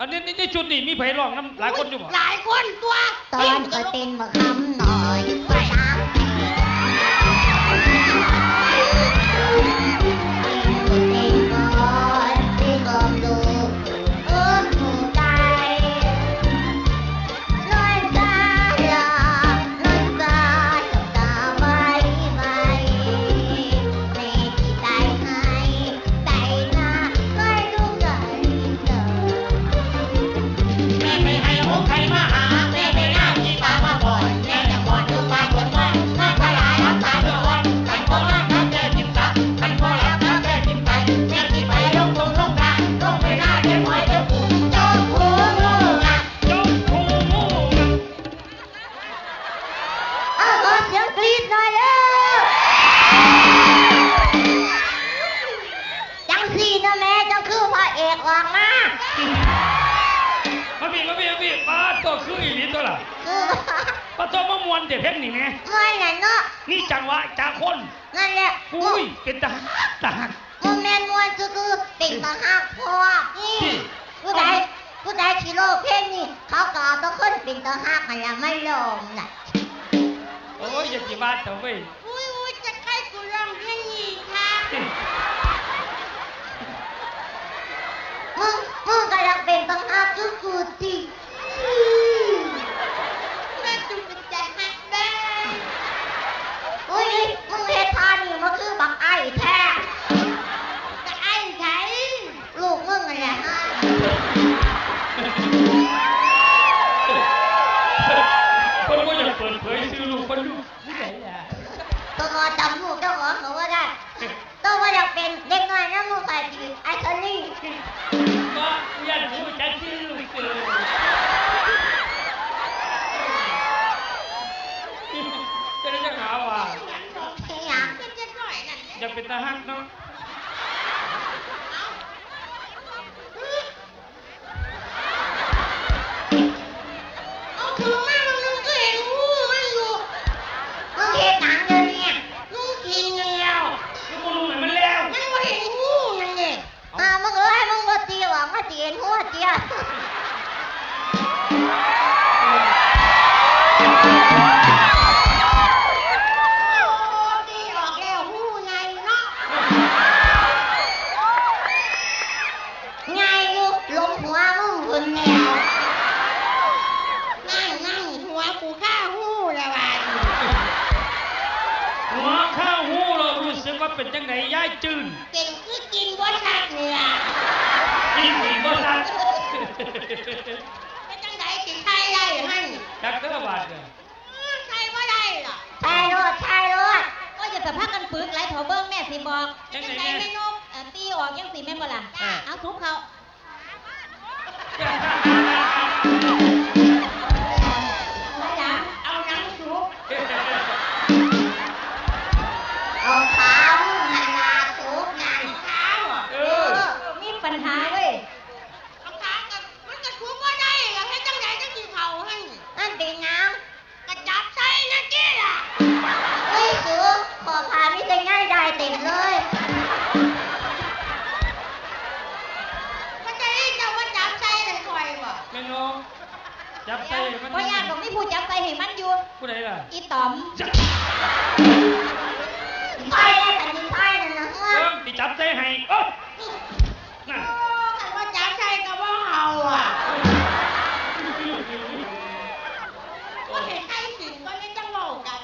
อันนี้นี่นี่ชุดนี่มีไผร้องน้ำหลายคนอยู่บ่หลายคนตัวตอนก็เป็นบักคำหน่อยะจากคนนั่นแหละอุ้ยเป็นตาหักตาหักมึงแม่นมวนคือคือเป็นตาหักพอนี่ที่ผู้ใดผู้ใดที่โลกเพศนี่เขาก็เอาแต้องคนเป็นตาหักมันละไม่ลงน่ะโอ้ยอย่าจีบ้าเถอะเว้ยอุ้ยอุ้ยจะใครกูร้องเพลงนี้ค่ะมึงมึงก็อยากเป็นตาหักคือกู ตัวจำลูกเจ้าของเขาว่าได้ตัวว่าอยากเป็นเด็กน้อยนะมึงใส่ดีไอ้คนนี้ก็อยากรู้จักชื่อลูกเกินจะได้จะหาว่าเฮียเป็นจะหน่อยนั่นอยากเป็นทหารเนาะายจืนเป็นคือกินบ่ชัดเนี่ยกินอีกบ่ทันเป็นจังไดสิใช้ได้หั่นจักเด้อบาดเลยอื้อใช้บ่ได้หรอกชายรถชายรถก็อย่าแต่พักกันปึกไหลเถาเบิ้งแม่สิบอกจังไหนจังไดแม่แม่นกเอ่อตีออกยังสิแม่นบ่ล่ะอ่าเอาทุบเขาเอา จับใส่มันเพราะญาติก็ไม่พูดจับใส่ให้มันอยู่ ผู้ใดล่ะ อีต๋อมจับไปได้แต่มีไปนั่นนะฮะเริ่มสิจับใส่ให้เอ้ยนั่นโอ้คันว่าจับใส่ก็บ่เอาอะก็เห็นไอ้สิงก็ไม่จังเว้ากัน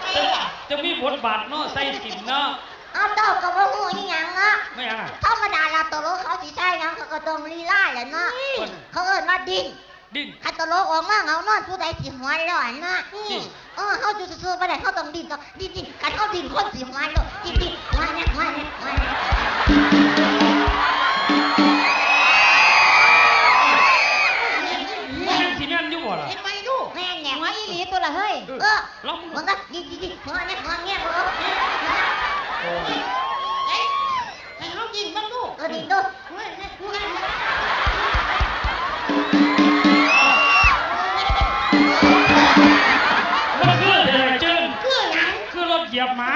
ไปจะล่ะจะมีบทบาทเนาะใส่สินเนาะเอาเต้ากับว่าหูอีหยังเนาะไม่ยังอะธรรมดาเราตลกเขาสิใช่ยังเขาก็ต้องลีลาแหละเนาะคนเขาเอิ้นว่าดิ้นดิ้น คันตลกออกมาเงานอนผู้ใดสิหัวเร้อนเนาะจริงเออเขาอยู่ซื่อๆบ่ได้เขาต้องดิ้นต้องดิ้นดิ้นคันเขาดิ้นคนสิหัวเร้อนดิ้นดิ้นหัวเนี่ยหัวเนี่ยหัวเนี่ยมัน เหยียบหมา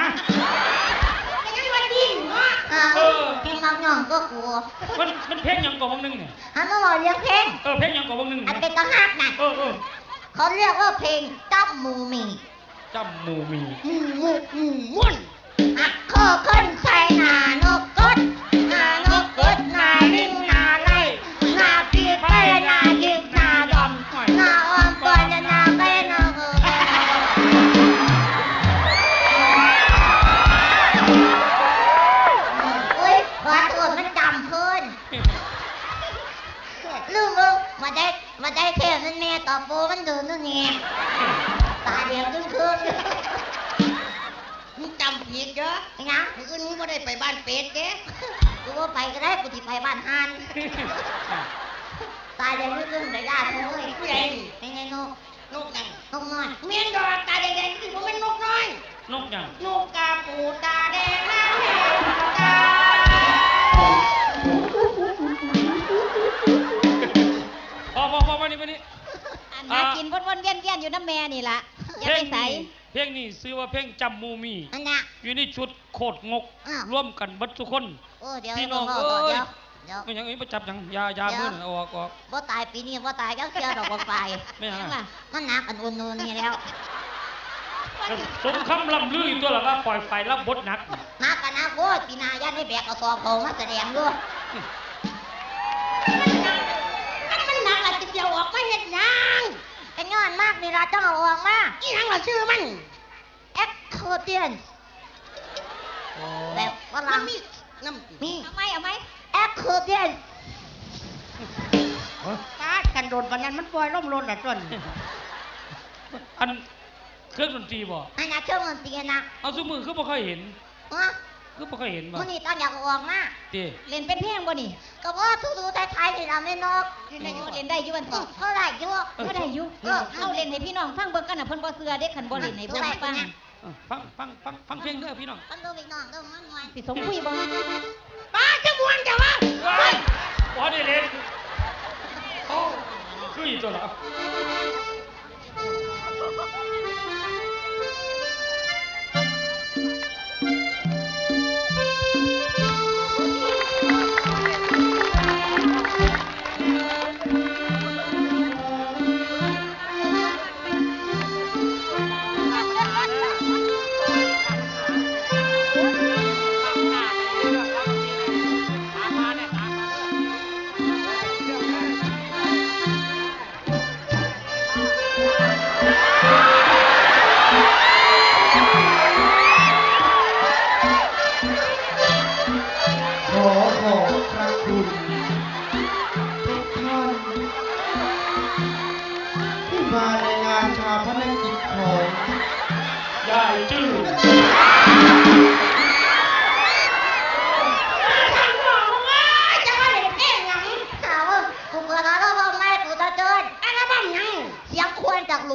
ไม่งั้นว่าดิ้นเนาะอ่าเออก็กูมันมันเพลงหยังก่อนวงหนึงเนี่ยหันมาบอกเรียกเพลง เออเพลงหยังก่อนวงหนึงอันเนี่ยเป็นตะหักน่ะเออเออเขาเรียกว่าเพลงจับหมูหมีจำหมูมีหมูหมูหมูมุ่นอักข้อขึ้นใส่หนานกกดหนานกกดหนาลิง พนั่นแม่ต่อโปมันดินนู่นนี่ตาเดียวขึ้นขึ้นมึงจำผิดเด้อไอ้นะมึงอื่นมึงบ่ได้ไปบ้านเป็ดเด้กูว่าไปก็ได้กูที่ไปบ้านฮานตาเดียวขึ้นขึ้นแต่ยากเลยผู้ใหญ่เป็นไงนกนกนั่นกน้อยเมียนดอกตาแดงๆที่ผมเป็นนกน้อยนกหยังนกกาปูตาแดงน้ำแห้งตาพอพอพอมานี่มานี่ หากินวนๆเวียนๆอยู่น้ำแม่นี่ล่ะอย่าไปใส่ เพลงนี้ชื่อว่าเพลงจำหมูมี อันน่ะ อยู่ในชุดโคตรงก อ้าว ร่วมกันเบัดทุกคน โอ้เดี๋ยวพี่น้องเดี๋ยวเอ้ย เดี๋ยวไม่หยังอีประจับหยังอยาอยาเดี๋ยว มือนั่นเอาออกออก บ่ตายปีนี้บ่ตายก็เชื่อดอกบ่ตายไม่หยังยังอะล่ะมันหนักอันอุ่นๆนี่แล้วสมคำลำลืออยู่ตัวละว่าปล่อยไฟรับบทหนักนักกันนะโว้ยปีหนายันให้แบกกระสอบเขามาแสดงด้วย เดียวออกมาเห็ดหยังเป็นงานมากนี่ละต้องเอาออกมาอีหยังละชื่อมันเอ็กโคเดียนแบบฝมัรั่นงมีน้ำมี เอาไหมเอาไหมเอ็กโคเดียนปาดกันโดนปานนั้นมันปล่อยล่มลนละจนอันเครื่องดนตรีบ่อันนั้นเครื่องดนตรีนะเอาสมือคือบ่ค่อยเห็น ฮะ คือบ่ค่อยเห็นบ่มันนี่ต้องอยากเอาออกมาเด้เล่นเป็นเพลงบ่นี่ก็ว่าทุกๆไทยๆนี่เราไม่นอกเล่นได้อยู่เล่นได้อยู่วันอืต่อมเท่าไหร่ยั่วก็ได้อยู่เออเอาเล่นให้พี่น้องฟังเบิ่งกันน่ะเพิ่นบ่เชื่อเด้คันบ่เล่นให้เพิ่นฟังเออฟังฟังฟังฟังเพลงเด้อพี่น้องมันดูอีกน้องดูมันหน่อยสิสมคุยบ่ปาดจะมวนจะวะว้ายบ่ได้เล่นโอ้คืออีตัวละ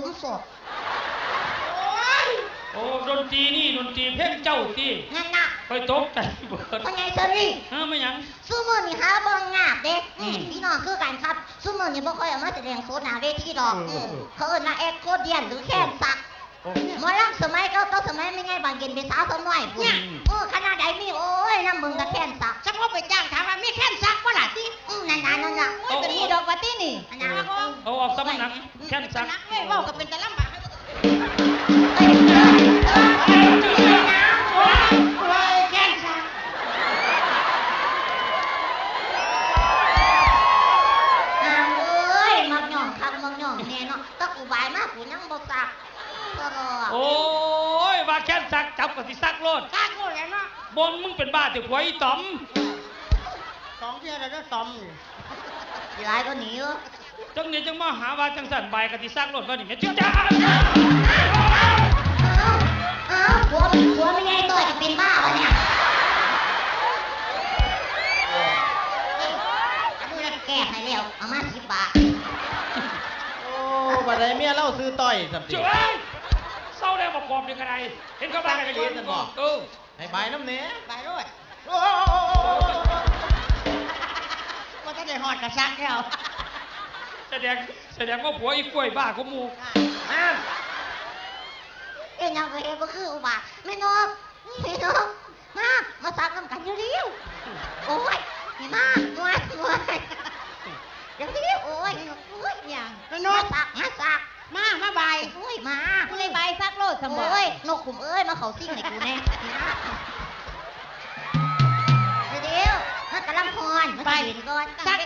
ควรจากหลุมศพโอ้ยโอ้ดนตรีนี่ดนตรีเพลงเจ้าที่นั่นน่ะไปตกใจเบิดพ่อใหญ่เชอรี่เออไม่หยังซูมือนี่หาเบิ่งยากเด้อืมพี่น้องคือกันครับซูมือนี่บ่ค่อยเอามาแสดงโซนหน้าเวทีดอกเออเออมเขาเอิ้นว่าเอ็กโคเดียนหรือแค่นสักโอ้หมอลำสมัยเก่าเก่าสมัยไม่ไงบางเย็นเป็นสาวสมัยพุ่นเนี่ยโอ้คณะใดมีโอ้ยน้ำมึงกับแค่นสักสักว่าไปจ้างถามว่ามีแค่นซักบ่ล่ะติอืมนั่นน่ะนั่นน่ะโอ้ยเป็นนี่ดอกว่าตินี่อันนั้นเอาออกสมันหนัก แค่นสักนักเว้ยว้าก็เป็นแต่ลำบากเอ้ยเอ้ยเอ้ยโอ้ยโอ้ยแค่นซักอ้าวเอ้ยมักย่องคักมักย่องแน่เนาะตะกูบากกูยังบ่สักตลอดโอ้ยว่าแค่นสักจับกับสิสักโลดซักโลดแล้วเนาะบนมึงเป็นบ้าถึงหัวอีต๋อมสองเที่ยแล้วเด้อตอมนี่ทีไรก็หนีเออ จังนี้จังมาหาว่าจังสันใบกับสิสักโลดว่านี่แม่เจ้าจ้าอ้าวอ้าวผัวผัวไม่ไงตัวจะเป็นบ้าวะเนี่ยอันนี้เราแก้ให้แล้วเอามาสิบบาทโอ้บัดใดเมียเล่าซื้อต้อยสัมติเจ้าเอ้ยเศร้าแล้วมากรอบยังไงเห็นเขาบ้ากันกันอยู่เออให้บน้ำเนี้ยไปโลดโอ้โหว่าจะได้ฮอดกระซักแล้ว แสดงแสดงว่าผัวอีกล้วยบ้าก็มูนั่นเอ็นยังก็เห็นก็คืออุบาทไม่นกไม่นกมามาสักน้ำกันเร็วๆโอ้ยเห็นมาหน่วยหน่วยเดี๋ยวนี้โอ้ยโอ้ยอย่างนมากสักมาสักมามาบายโอ้ยมาผู้ใดใบซักโลดสมบัโอ้ติยนกขุมเอ้ยมาเขาซิ่งให้กูแน่เดี๋ยวมันกำลังพรมันไปสิเห็นก่อนซัก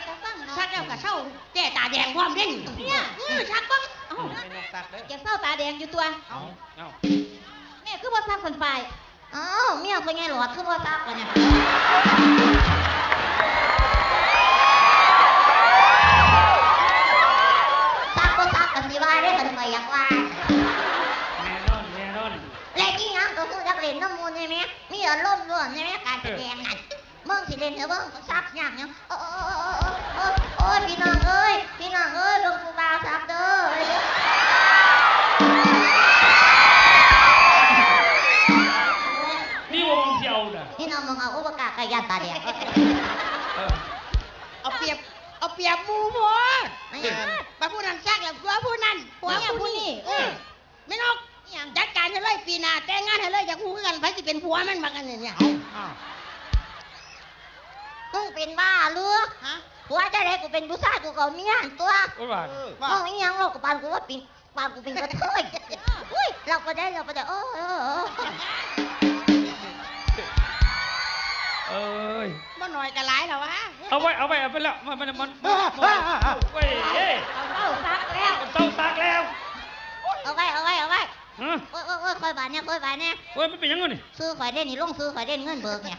ตั้งใจฟังเนาะซักแล้วก็เศร้าแก่ตาแดงพร้อมเด้งเนี่ยเออซักบ้างเอ้าไม่นกตักเด้อแกเศร้าตาแดงอยู่ตัวเอาเอาแม่คือบ่ซักสันไฟอ้าวเมียเป็นไงหลอดคือว่าซักกันเนี่ยซักก็ซักกันสิว่าได้กันไปอยากว่าแน่นอนแน่นอนเล่นที่ยังก็คือนักเล่นน้ำมูลใช่ไหมมีอารมณ์ร่วมใช่ไหมการแสดงนั่น มึงสิเล่นเถอะมึงซักอย่างเนี้ยโอ้โอ้โอ้โอ้โอ้ยพี่น้องเอ้ยพี่น้องเอ้ยลงกูบาวซักเด้อนี่วงเที่ยวน่ะพี่น้องมึงเอาอุปการณ์กยันตาแดงเออเอาเปรียบเอาเปรียบหมูพอไม่อย่างนั้นปาผู้นั้นซักแล้วผัวผู้นั้นผัวผู้นี้เออไม่นกจัดการให้เลยปีหน้าแต่งงานให้เลยอยากคู่กันไผสิเป็นผัวมันมากันเนี่ยอ้าว มึงเป็นบ้าหรือฮะผัวจะได้กูเป็นผู้ชายกูก็เมียตัวโอ้ยว่ามึงอีหยังเรากูปานกูว่าปีปานกูเป็นกระเทยอุ้ยเราก็ได้เราก็ได้โอ้เออเออเอ้ย บ่หน่อยก็หลายแล้ววะเอาไว้ เอาไว้ เอาไปแล้ว มัน มัน มันเว้ยเอ้ยเอาเศร้าซักแล้วมันเต้าซักแล้วเอาไว้เอาไว้เอาไว้ฮะโอ้ยโอ้ยโอ้ยคอยบาทเนี่ยคอยบาทเนี่ยเว้ยมันเป็นยังไงนี่ซื้อข่อยเด่นนี่ลงซื้อข่อยเด่นเงินเบิกเนี่ย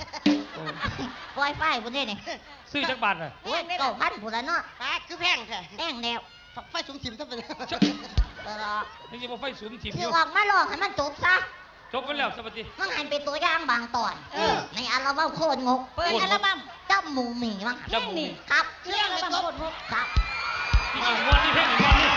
โอ้ย ปล่อยไฟพุ่นเด่นนี่ซื้อจักบาทอะโอ้ยเก้าพันพุ่นละเนาะป้าคือแพงแท้แป้งแล้วไฟสูงถิ่มซะเป็นเออนี่จะมาไฟสูงทีมสิอยู่ออกมาลองให้มันจบซะจบไปแล้วสวัสดีมันหันเป็นตัวอย่างบางตอนเออในอัลบั้มโคตรงกเปิดอัลบั้มจ้ำหมูหมีมั้งจับหมูครับเรื่องอัลบั้มโคตรพบครับนี่มันม้วนนี่เพ่งนี่ม้วนนี่